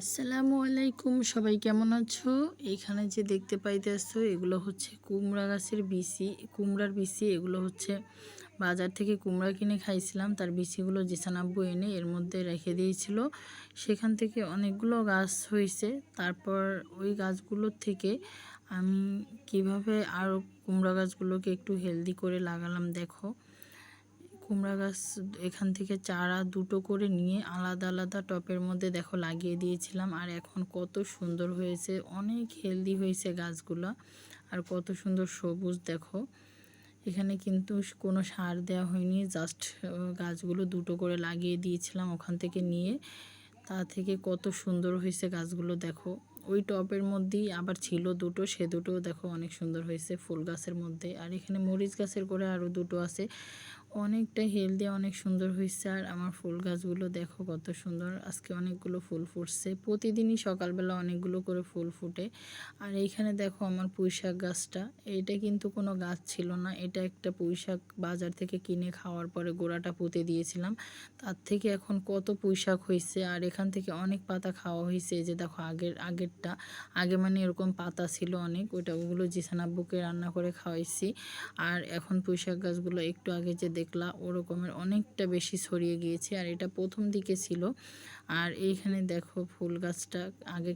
আসসালামু আলাইকুম, সবাই কেমন আছো? এখানে যে দেখতে পাইতেছো, এগুলো হচ্ছে কুমড়া গাছের বিসি কুমড়ার বিসি এগুলো হচ্ছে বাজার থেকে কুমড়া কিনে খাইছিলাম। তার বিচিগুলো জিসানাব্বু এনে এর মধ্যে রেখে দিয়েছিল। সেখান থেকে অনেকগুলো গাছ হয়েছে তারপর ওই গাছগুলোর থেকে আমি কীভাবে আরও কুমড়া গাছগুলোকে একটু হেলদি করে লাগালাম, দেখো। কুমড়া গাছ এখান থেকে চারা দুটো করে নিয়ে আলাদা আলাদা টপের মধ্যে দেখো লাগিয়ে দিয়েছিলাম। আর এখন কত সুন্দর হয়েছে, অনেক হেলদি হয়েছে গাছগুলো। আর কত সুন্দর সবুজ দেখো। এখানে কিন্তু কোনো সার দেওয়া হয়নি জাস্ট গাছগুলো দুটো করে লাগিয়ে দিয়েছিলাম ওখান থেকে নিয়ে। তা থেকে কত সুন্দর হয়েছে গাছগুলো দেখো। ওই টপের মধ্যেই আবার ছিল দুটো, সে দুটো দেখো অনেক সুন্দর হয়েছে ফুল গাছের মধ্যে। আর এখানে মরিচ গাছের করে আরও দুটো আছে। অনেকটা হেলদি অনেক সুন্দর হয়েছে আর আমার ফুল গাছগুলো দেখো কত সুন্দর। আজকে অনেকগুলো ফুল ফুটছে। প্রতিদিনই সকালবেলা অনেকগুলো করে ফুল ফুটে। আর এইখানে দেখো আমার পুঁইশাক গাছটা। এটা কিন্তু কোনো গাছ ছিল না। এটা একটা পুঁইশাক বাজার থেকে কিনে খাওয়ার পরে গোড়াটা পুঁতে দিয়েছিলাম। তার থেকে এখন কত পুঁইশাক হয়েছে আর এখান থেকে অনেক পাতা খাওয়া হয়েছে যে দেখো আগের, আগেরটা। আগে মানে এরকম পাতা ছিল অনেক। ওইটা ওগুলো জিসানাব্বুকে রান্না করে খাওয়াইছি। আর এখন পুঁইশাক গাছগুলো একটু আগে যে দেখলা ওরকমের অনেকটা বেশি ছড়িয়ে গিয়েছে আর এটা প্রথম দিকে ছিল। আর এইখানে দেখো ফুল গাছটা আগে